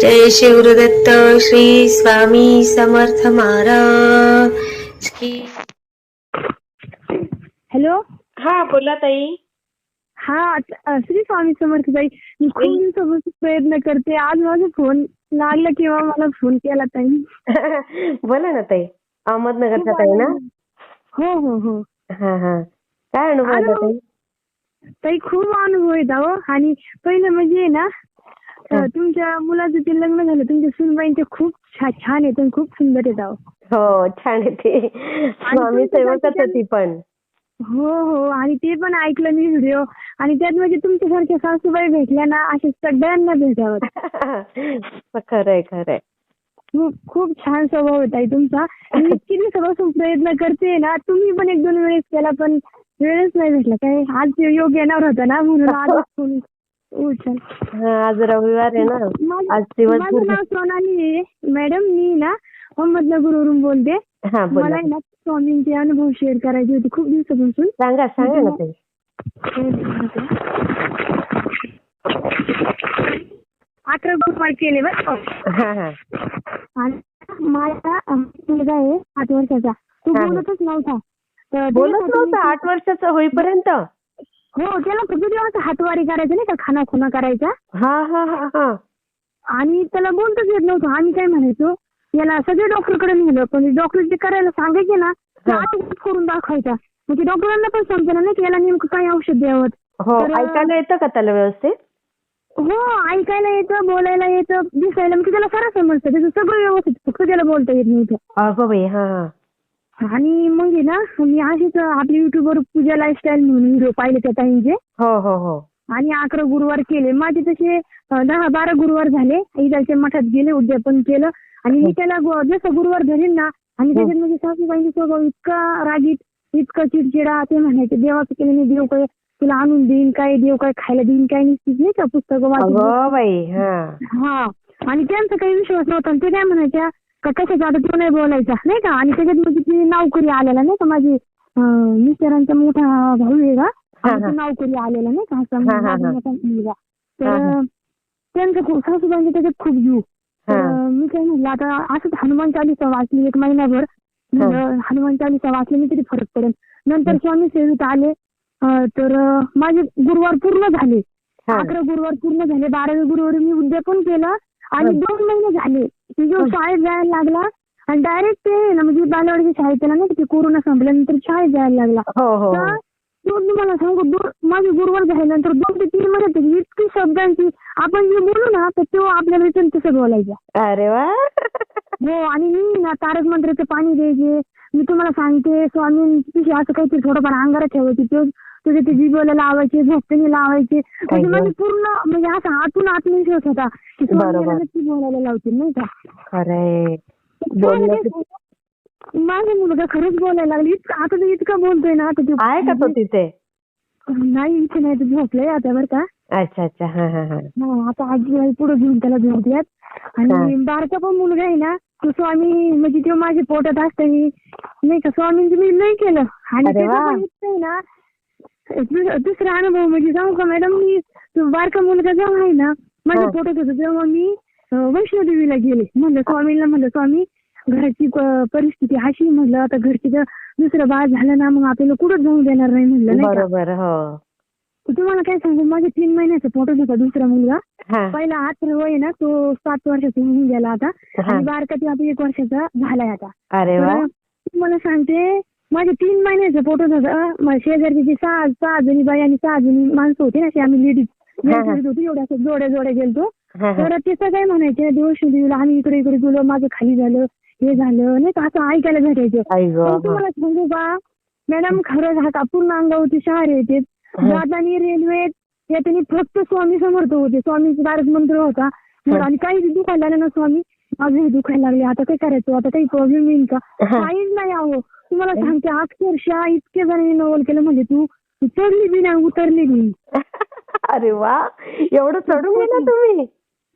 जय Shivdatt Shri Swami Samarth Maharaj hello? हा बोला ताई. हा श्री स्वामी समर्थ ताई मी खूप दिवसापासून प्रयत्न करते. आज माझा फोन लागला किंवा मला फोन केला ताई? बोला ना ताई. अहमदनगरचा ताई ना? हो हो हो. हा हा. काय अनुभव. ताई? ताई खूप अनुभव येत अहो आणि पहिलं म्हणजे आहे ना तुमच्या मुलाचं ते लग्न झालं तुमच्या सुनबाईंचे खूप छान येत आणि खूप सुंदर येत अहो हो छान आहे ते. स्वामी सेवकच होती पण. हो हो आणि ते पण ऐकलं मी व्हिडिओ. आणि त्यात म्हणजे तुमच्यासारख्या सासूबाई भेटल्या ना असे सगळ्यांना भेटावं. खरंय खरंय. खूप खूप छान स्वभाव होता तुमचा. मी इतकी दिवसापासून प्रयत्न करते ना तुम्ही पण एक दोन वेळेस केला पण वेळच नाही भेटला. काय आज योग येणार होता ना म्हणून आज हा आज रविवार आहे ना. आज माझं नाव सोनाली आहे. मॅडम मी ना अहमदनगरवरून बोलते. हा मला बोला आहे ना स्वामींचे अनुभव शेअर करायचे होते खूप दिवसापासून. सांगा सांगा ना ताई अकरा गुरुवार केले बरं का. हा हा. आणि माझा अं, मुलगा आहे आठ वर्षाचा. तो हा. बोलतच नव्हता. तर बोलत त्याच्यासाठी नव्हतं आठ वर्षाचं होईपर्यंत. हो त्याला तेव्हा हातवारी करायचं नाही का खाना खुना करायचा हा हा हा हा. आणि त्याला बोलताच येत नव्हतं. आम्ही काय म्हणायचो याला सगळे डॉक्टरकडे नेलं पण डॉक्टर जे करायला सांगायचे ना करून दाखवायचा. म्हणजे डॉक्टरांना पण समजेना नाही की याला नेमकं काय औषध द्यावं. हो ऐकायला येतं का त्याला व्यवस्थित? हो ऐकायला येतं बोलायला येतं दिसायला म्हणजे त्याला खरं समजतं त्याचं सगळं व्यवस्थित फक्त त्याला बोलता येत नव्हतं. आणि मग आहे ना मी अशीच आपल्या युट्यूबवर पूजा लाईफस्टाईल म्हणून व्हिडिओ पाहिले त्या ताईंचे. हो हो हो. आणि अकरा गुरुवार केले. माझे तसे दहा बारा गुरुवार झाले. इदाच्या मठात गेले उद्यापन केलं. आणि मी त्याला गु- जसं गुरुवार धरेन ना आणि त्याच्यात म्हणजे सासूबाईंचा स्वभाव इतका रागीत इतका चिडचिडा ते म्हणायचे देवाचं केलं नाही देव काय तुला आणून देईन काय? देव काय खायला देईन काय नाही? का पुस्तकं वाचून हा. हा. आणि त्यांचा काही विश्वास नव्हता ते काय म्हणायच्या का कशाचा आता तो नाही बोलायचा नाही का? आणि त्याच्यात म्हणजे ती नोकरी आलेला नाही का माझी अं, मिस्टरांचा मोठा भाऊ आहे का आणि. तो नोकरी आलेला नाही का? असा हा, हा, माझा. मोठा मुलगा. तर त्यांचं खूप सासूबाईंचे त्याच्यात खूप जीव. तर. मी काय म्हटलं आता असंच हनुमान चालीसा वाचली एक महिनाभर. म्हणलं हनुमान चालीसा वाचली तरी फरक पडेल. नंतर स्वामी सेवेत आले. अं, तर अं, माझे गुरुवार पूर्ण झाले. अकरा गुरुवार पूर्ण झाले. बाराव्या गुरुवारी मी उद्यापन केलं. आणि. दोन महिने झाले. की जो शाळेत जायला लागला आणि डायरेक्ट ते ना म्हणजे बालवाडीच्या शाळेत त्याला नाही कोरोना संपल्यानंतर शाळेत जायला लागला. हो हो. तो तुम्हाला सांगू माझे गुरुवार झाल्यानंतर दोन ते तीन महिन्यात इतकी शब्दांची आपण जे बोलू ना तर तो आपल्याला रिटर्न तसं बोलायचा. अरे वा. हो आणि मी ना तारक मंत्राचं पाणी द्यायचे. मी तुम्हाला सांगते स्वामींची असं काहीतरी थोडंफार अंगारा ठेवायची. तो तुझे ते जिभेला लावायचे झोपतेने लावायचे. म्हणजे. माझे पूर्ण म्हणजे असं आतून आत्मविश्वास होता की बरोबर. नक्की बोलायला लावतील नाही का? खरंय. माझा मुलगा खरंच बोलायला लागला. इतकं आता तो इतका बोलतोय ना आता तो- आहे का तो तिथे? नाही इथे नाही तो झोपलाय आता बरं का. अच्छा अच्छा. हा हा हा. हा, आता आजी आई पुढे घेऊन त्याला झोप द्यात आणि बारका पण मुलगा आहे ना तो स्वामी म्हणजे तो माझ्या पोटात असताना नाही का स्वामींचं मी नाही केलं. आणि अरे त्याचा वा. पण इतकं आहे ना दुसरा अनुभव म्हणजे सांगू का मॅडम मी बारका मुलगा जेव्हा आहे ना माझ्या. पोटात होता तेव्हा मी वैष्णोदेवीला गेले. म्हणलं स्वामींना म्हणलं स्वामी घराची परिस्थिती अशी म्हणलं आता घरची जर दुसरं बाळ झालं ना मग आपल्याला कुठं जाऊन देणार नाही म्हणलं बरोबर हो. तुम्हाला काय सांगू माझ्या तीन महिन्याचा पोटात होता दुसरा मुलगा. हा. पहिला अठरा वय आहे ना तो सात वर्षाचा होऊन गेला आता. आणि बारका ते आता एक वर्षाचा झालाय आता. तर तुम्हाला सांगते माझे तीन महिन्याचं पोटात होतं म- शेजारची जी सहा सहा जणी बाई आणि सहा जणी माणसं होती ना अशी आम्ही लेडीज. होती एवढ्या असं जोड्या जोड्या गेलतो. तर ते सगळे म्हणायचे देवशिदेवीला आम्ही इकडे इकडे गेलो माझं खाली झालं हे झालं नाही का असं ऐकायला भेटायचं. तुम्हाला सांगू का मॅडम खरंच हा पूर्ण अंगावरती शहर येते. जातानी रेल्वेत येतानी फक्त स्वामी समर्थ होते स्वामीचा तारक मंत्र होता. आणि काही दुखायला ना स्वामी माझं दुखायला लागले आता काय करायचं आता काही प्रॉब्लेम येईल का. काहीच नाही अहो तुम्हाला सांगते अक्षरशः इतके जणांनी नवल केलं म्हणजे तू तू चढली बी नाही उतरली बी. अरे वा एवढं चढून गेला तुम्ही?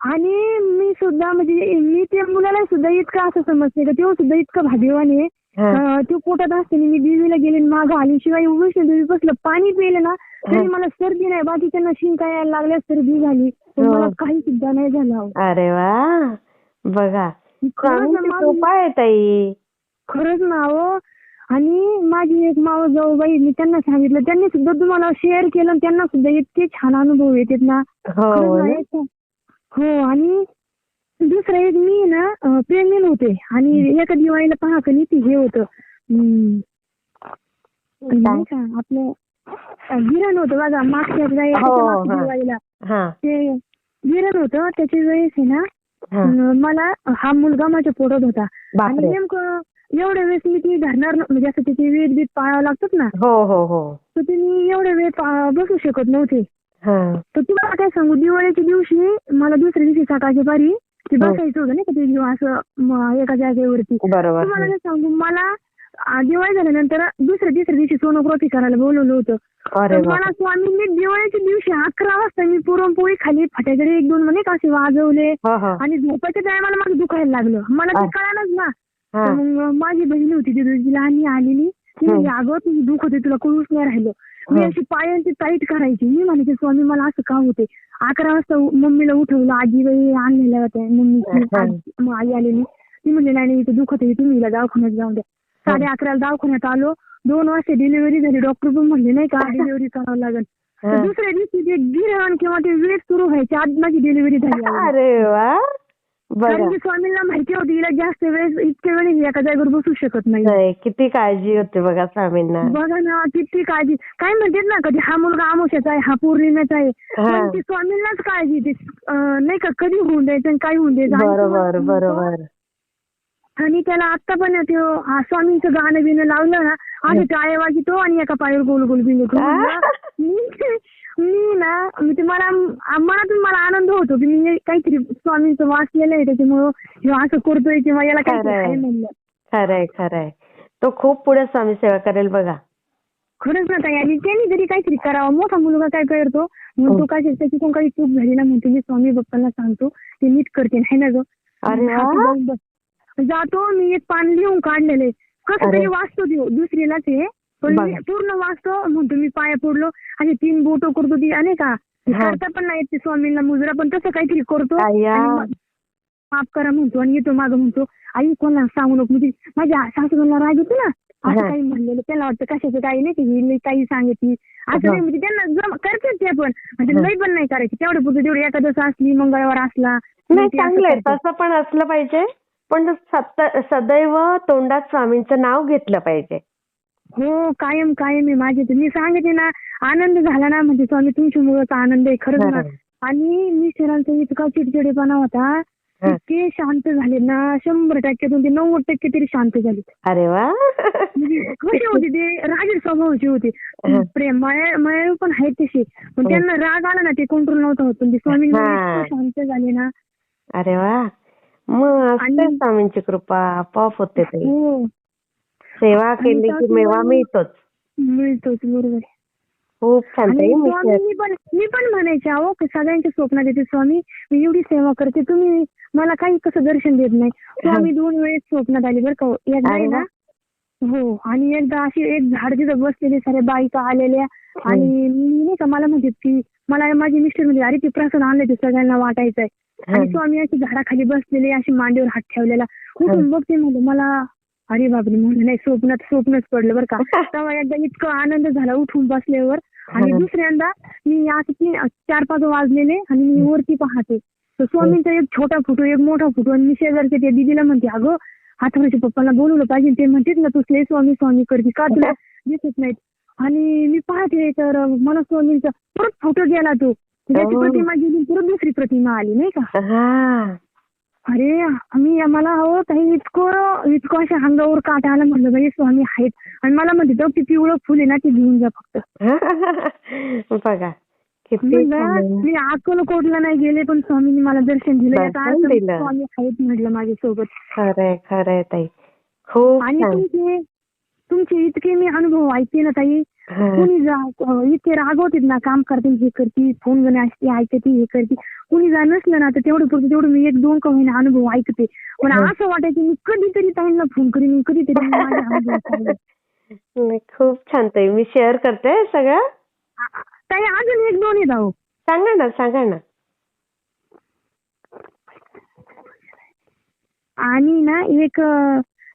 आणि मी सुद्धा म्हणजे मी त्या मुलाला सुद्धा इतकं असं समजते का तो सुद्धा इतकं भाग्यवान आहे. तो पोटात असताना मी देवीला गेले माग आली शिवाय वैष्णोदेवी बसलं पाणी पिलं ना तरी मला सर्दी नाही बाकीच्यांना शिंका यायला लागल्या सर्दी झाली. हो. मला काही सुद्धा नाही झालं. अरे वा बघा. खरंच ना ताई. खरंच ना हो आणि माझी एक मावस जाऊबाई मी त्यांना सांगितलं. त्यांनी सुद्धा तुम्हाला शेअर केलं आणि त्यांना सुद्धा इतके छान अनुभव येतात ना. हो ना, हो आणि दुसरं एक मी ना प्रेग्नेंट होते आणि एका दिवाळीला पहा कनी ते हे होतं. हम्म, नाही का आपलं गिरण होतं बघा मागच्या हो, मागच्या हा. दिवाळीला. हा. ते गिरण होतं त्याच्या वेळेस आहे ना हा. अं, मला हा मुलगा माझ्या पोटात होता. आणि बापरे. नेमकं एवढ्या वेळेस मी ती धरणार न- म्हणजे असं त्याचे वेद बीत पाळावं लागतात ना हो हो हो. तर ते मी एवढ्या वेळ पा- बसू शकत नव्हते. हा. तर तुम्हाला काय सांगू दिवाळीच्या दिवशी मला दुसऱ्या दिवशी सकाळच्या पारी ते हो. बसायचं होतं नाही का ते असं म- एका जागेवरती. बरोबर. तुम्हाला काय सांगू मला आ, दिवाळी झाल्यानंतर दुसऱ्या तिसऱ्या दिवशी सोनोग्राफी करायला बोलवलं होतं. अरे तर वा मला स्वामींनी दिवाळीच्या दिवशी अकरा वाजता मी पुरणपोळी खाली फटाकडे एक दोन म्हणे का असे वाजवले. हो हो. आणि झोपाच्या टायमाला मला दुखायला लागलं. मला ते. कळालंच ना. तर मग माझी बहीण होती ती दिवशी लहान आलेली. ती म्हणजे अगं तुझं दुःख होते तुला कळूच नाही राहिलं. मी. अशी पायांची टाईट करायची. मी म्हणायचे स्वामी मला असं का होते अकरा वाजता मम्मीला उठवलं आजीबाई आणलेल्या होत्या. आजी- मग आई आलेली. ती म्हणली नाही इथं दुखत आहे तुम्ही हिला दवाखान्यात जाऊन द्या. साडे अकराला दवाखान्यात आलो. दोन वाजता डिलिव्हरी झाली. डॉक्टर पण म्हणले नाही का डिलिव्हरी करावं लागेल. दुसऱ्या दिवशी ते गिरण किंवा ते वेट सुरू व्हायच्या आधी माझी डिलिव्हरी झाली. अरे वा. कारण की स्वामींना माहिती होती हिला जास्त वेळेस इतक्या वेळेस एका जागेवर बसू शकत नाही. नाही, किती काळजी होते बघा स्वामींना. बघा ना किती काळजी. काय म्हणतात ना कधी हा मुलगा आमुष्याचा आहे हा पौर्णिमेचा आहे. ती स्वामींनाच काळजी ते नाही का कधी होऊन द्यायचं आणि काय होऊन द्यायचं बरोबर बरोबर. आणि त्याला आता पण ते स्वामींचं गाणं बिणं लावलं ना आणि टाळे वाजितो आणि एका पायावर गोल गोल बिंगतो मी म्हणजे मला मनातून मला आनंद होतो की मी काहीतरी स्वामींचं वाचलेलं आहे त्याच्यामुळं असं करतोय किंवा याला काहीतरी खरंय. आहे म्हणलं खरंय खरंय तो खूप पुढे स्वामी सेवा करेल बघा खरंच ना ताई आणि त्यांनी जरी काहीतरी करावं मोठा मुलगा काय करतो म्हणतो हो. काय त्याची कोण काही चूक झाली ना म्हणतो मी स्वामी बाप्पांना सांगतो ते नीट करते नाही ना ग. जातो मी एक पान लिहून काढलेले कसं अरे. तरी वाचतो दुसरीलाच आहे पण मी. पूर्ण वाचतो म्हणतो मी पाया पडलो आणि तीन बोटो करतो ती आणि का हा. करता पण नाही ते स्वामींना मुजरा पण तसं काहीतरी करतो माफ करा म्हणतो आणि येतो मागं म्हणतो आई कोणाला सांगू नको म्हणजे माझ्या सासूबाईला राग येतो ना असं. काही म्हणलेलं त्याला वाटतं कशाचं काही नाही की काही सांगितली असं. नाही म्हणजे त्यांना जम करतात ते पण म्हणजे. लई पण नाही करायची तेवढं पुरतं जेवढी एकादश असली मंगळवार असला नाही चांगलंय करतात. तसं पण असलं पाहिजे पण सदैव तोंडात स्वामींचं नाव घेतलं पाहिजे हो कायम कायम आहे माझे. मी सांगते ना आनंद झाला ना म्हणजे स्वामी तुमच्यामुळेच आनंद आहे खरंच ना. आणि मिस्टरांचा इतका चिडचिडेपणा होता. इतके शांत झाले ना शंभर टक्क्यातून ते नव्वद टक्के तरी शांत झाले. अरे वा. म्हणजे कसे होते ते? रागीट स्वभावाचे होते. प्रेम माया पण आहेत तसे पण त्यांना राग आला ना ते कंट्रोल नव्हता होत. पण ते स्वामी. शांत झाले ना. अरे वा. मग स्वामींची कृपा. आपोआप होते सेवा केली की मेवा मिळतोच मिळतोच बरोबर. खूप छान आणि ताई मी स्वामी मी पण मी पण म्हणायचे अहो की सगळ्यांच्या स्वप्नात येते स्वामी मी एवढी सेवा करते तुम्ही मला काही कसं दर्शन देत नाही स्वामी दोन वेळेस स्वप्नात आली बरं का हो. एकदा आहे अरे वा. ना हो आणि एकदा अशी एक झाड तिथं बसलेले साऱ्या बायका आलेल्या आणि मी नाही का मला म्हणते की मला माझे मिस्टर म्हणजे अरे ते प्रसाद आणले ते सगळ्यांना वाटायचंय आणि. स्वामी अशी झाडाखाली बसलेले अशी मांडीवर हात ठेवलेला उठून बघते म्हणलं मला अरे बापरे म्हणलं नाही स्वप्नात स्वप्नच पडलं बरं का. तेव्हा एकदा इतका आनंद झाला उठून बसल्यावर. आणि हं. दुसऱ्यांदा मी असं तीन चार पाच वाजलेले आणि मी वरती पाहते. तर स्वामींचा एक छोटा फोटो एक मोठा फोटो आणि मी शेजारच्या त्या दिदीला म्हणते अगं हातवरच्या पप्पाला बोलवलं पाहिजे. ते म्हणतात ना तू लय स्वामी स्वामी करते का तुला दिसत नाहीत? आणि मी पाहते तर मला स्वामींचा परत फोटो गेला तो. त्याची हो. प्रतिमा गेली परत दुसरी प्रतिमा आली नाही का? हा. अरे आम्ही मला हो काही इतकं इतकं अशा अंगावर काटा आला म्हणलं बाई स्वामी आहेत आणि मला म्हणते तो ती पिवळं फुल आहे ना ती घेऊन जा फक्त बघा किती. मी अक्कलकोटला नाही गेले पण स्वामींनी मला दर्शन दिलं. स्वामी आहेत म्हटलं माझ्यासोबत खरंय खरंय ताई खूप आणि तुमचे तुमचे इतके मी अनुभव ऐकते ना ताई. कुणी जा अं, इतके रागवतील ना काम करतील हे करतील फोन गणे असते ऐकते हे करते कुणी जा नसलं ना तर तेवढं पुरतं तेवढं मी एक दोन का होईना अनुभव ऐकते. पण हं. असं वाटायचं मी कधीतरी ताईंना फोन करीन कधीतरी अनुभव खूप छान ताई. मी शेअर करते सगळं. ताई अजून एक दोन येत आहो. सांगा ना सांगा ना. आणि ना एक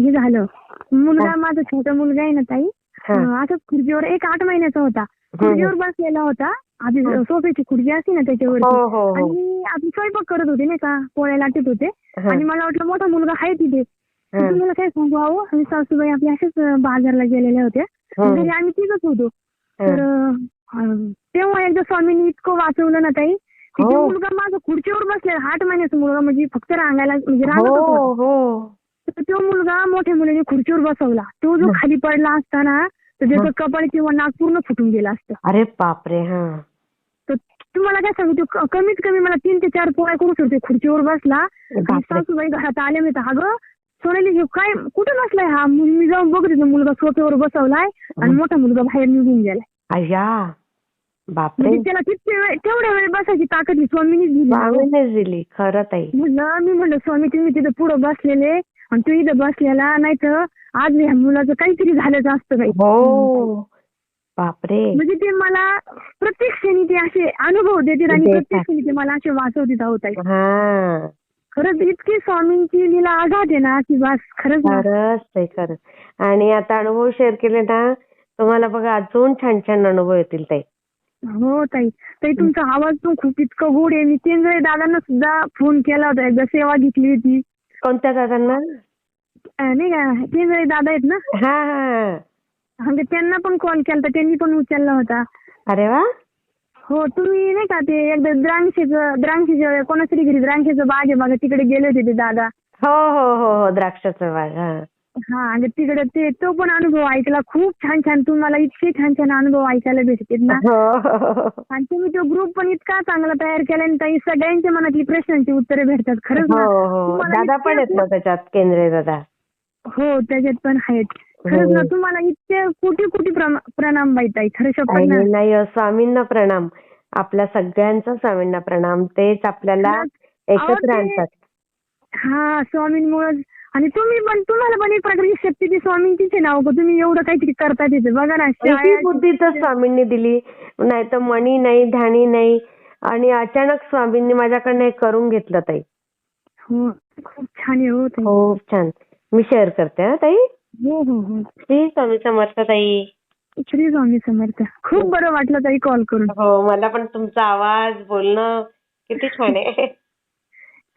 हे झालं. मुलगा माझा छोटा मुलगा आहे ना ताई? हा. असंच खुर्चीवर एक आठ महिन्याचा होता खुर्चीवर बसलेला होता आधी हं. सोफ्याची खुर्ची असते ना हो त्याच्यावरती हो हो आणि आपण स्वयंपाक करत होते नाही का पोळ्या लाटत होते हा. आणि मला वाटलं मोठा मुलगा आहे तिथे हा. तुम्हाला काय सांगू अहो आणि सासूबाई आपल्या अशाच बाजारला गेलेल्या होत्या हं. घरी आम्ही तिघच होतो हा. तर तेव्हा एकदा स्वामींनी इतकं वाचवलं ना ताई हो. मुलगा माझा खुर्चीवर बसलेला आठ महिन्याचा मुलगा म्हणजे फक्त रांगायला म्हणजे रांगत हो होता हो तर तो मुलगा मोठ्या मुलाने खुर्चीवर बसवला. तो जो. खाली पडला असताना तर त्याचं. कपाळ किंवा नाक पूर्ण फुटून गेलं असतं. अरे बापरे हा. तर तुम्हाला काय सांगू तो क- कमीत कमी मला तीन ते चार पोळ्या करू शकते खुर्चीवर बसला. आणि बापरे. सासूबाई घरात आले मी तर अगं सोनाली काय कुठं बसलाय हा? मी जाऊन बघत. मुलगा सोफ्यावर बसवलाय आणि. मोठा मुलगा बाहेर निघून गेलाय. अय्या बापरे. म्हणजे त्याला तितके वेळ तेवढ्या वेळ बसायची ताकद स्वामीनीच दिली खरं ताई. म्हणलं मी म्हणलं स्वामी तुम्ही तिथे पुढे बसलेले आणि तू इथं बसलेला नाही तर आज ह्या मुलाचं काहीतरी झालंच असतं काही हो. बापरे. म्हणजे ते मला प्रत्येक क्षणी ते असे अनुभव देतील आणि देतात. प्रत्येक क्षणी ते मला असे वाचवतील आहोत आई. हा. खरंच इतकी स्वामींची लीला आघात आहे ना की बस खरंच ना. खरंच ताई खरंच. आणि आता अनुभव शेअर केले ना तुम्हाला बघा अजून छान छान अनुभव येतील ताई. हो ताई. ताई तुमचा आवाज पण खूप इतकं गोड आहे. मी केंद्रे दादांना सुद्धा फोन केला होता. एकदा सेवा घेतली होती. कोणत्या दादांना नाही का? केंद्रे दादा आहेत ना? हा हा. म्हणजे त्यांना पण कॉल केला होता त्यांनी पण उचलला होता. अरे वा. हो तुम्ही नाही का ते एकदा द्राक्षेचं द्राक्षेचं कोणाच्या घरी द्राक्षेचं बाग आहे बघा तिकडे गेले होते ते दादा. हो हो हो हो द्राक्षाचा बाग हा. हा आणि तिकडे ते तो पण अनुभव ऐकला खूप छान छान. तुम्हाला इतके छान छान अनुभव ऐकायला भेटतात ना. हो, हो, हो. आणि तुम्ही तो ग्रुप पण इतका चांगला तयार केला आणि ताई सगळ्यांच्या मनातली प्रश्नांची उत्तरे भेटतात खरंच ना. हो हो. तुम्हाला दादा पण आहेत ना त्याच्यात केंद्रे दादा. हो त्याच्यात पण आहेत. खरंच ना हो. तुम्हाला इतके कोटी कोटी प्रमा- प्रणाम बाई ताई खरं शपथ ना. नाही नाही अ, स्वामींना प्रणाम. आपल्या सगळ्यांचा स्वामींना प्रणाम. तेच आपल्याला. अहो, एकत्र ते- आणतात. हा स्वामींमुळे आणि तुम्ही पण तुम्हाला पण एक प्रकारची शक्ती ती स्वामींचीच आहे ना का तुम्ही एवढं काहीतरी करता तिथे. बघा ना शाळा- बुद्धी तर स्वामींनी दिली. नाही तर मणी नाही ध्यानी नाही. आणि अचानक स्वामींनी माझ्याकडनं हे करून घेतलं ताई. हो खूप छान आहे हो ताई. खूप छान. मी शेअर करते हा ताई. हो हो हो. श्री स्वामी समर्थ ताई. श्री स्वामी समर्थ. खूप बरं वाटलं ताई कॉल करून. हो मला पण तुमचा आवाज बोलणं किती छान आहे खरंच ना. हा श्री स्वामी समर्थ. चालतंय.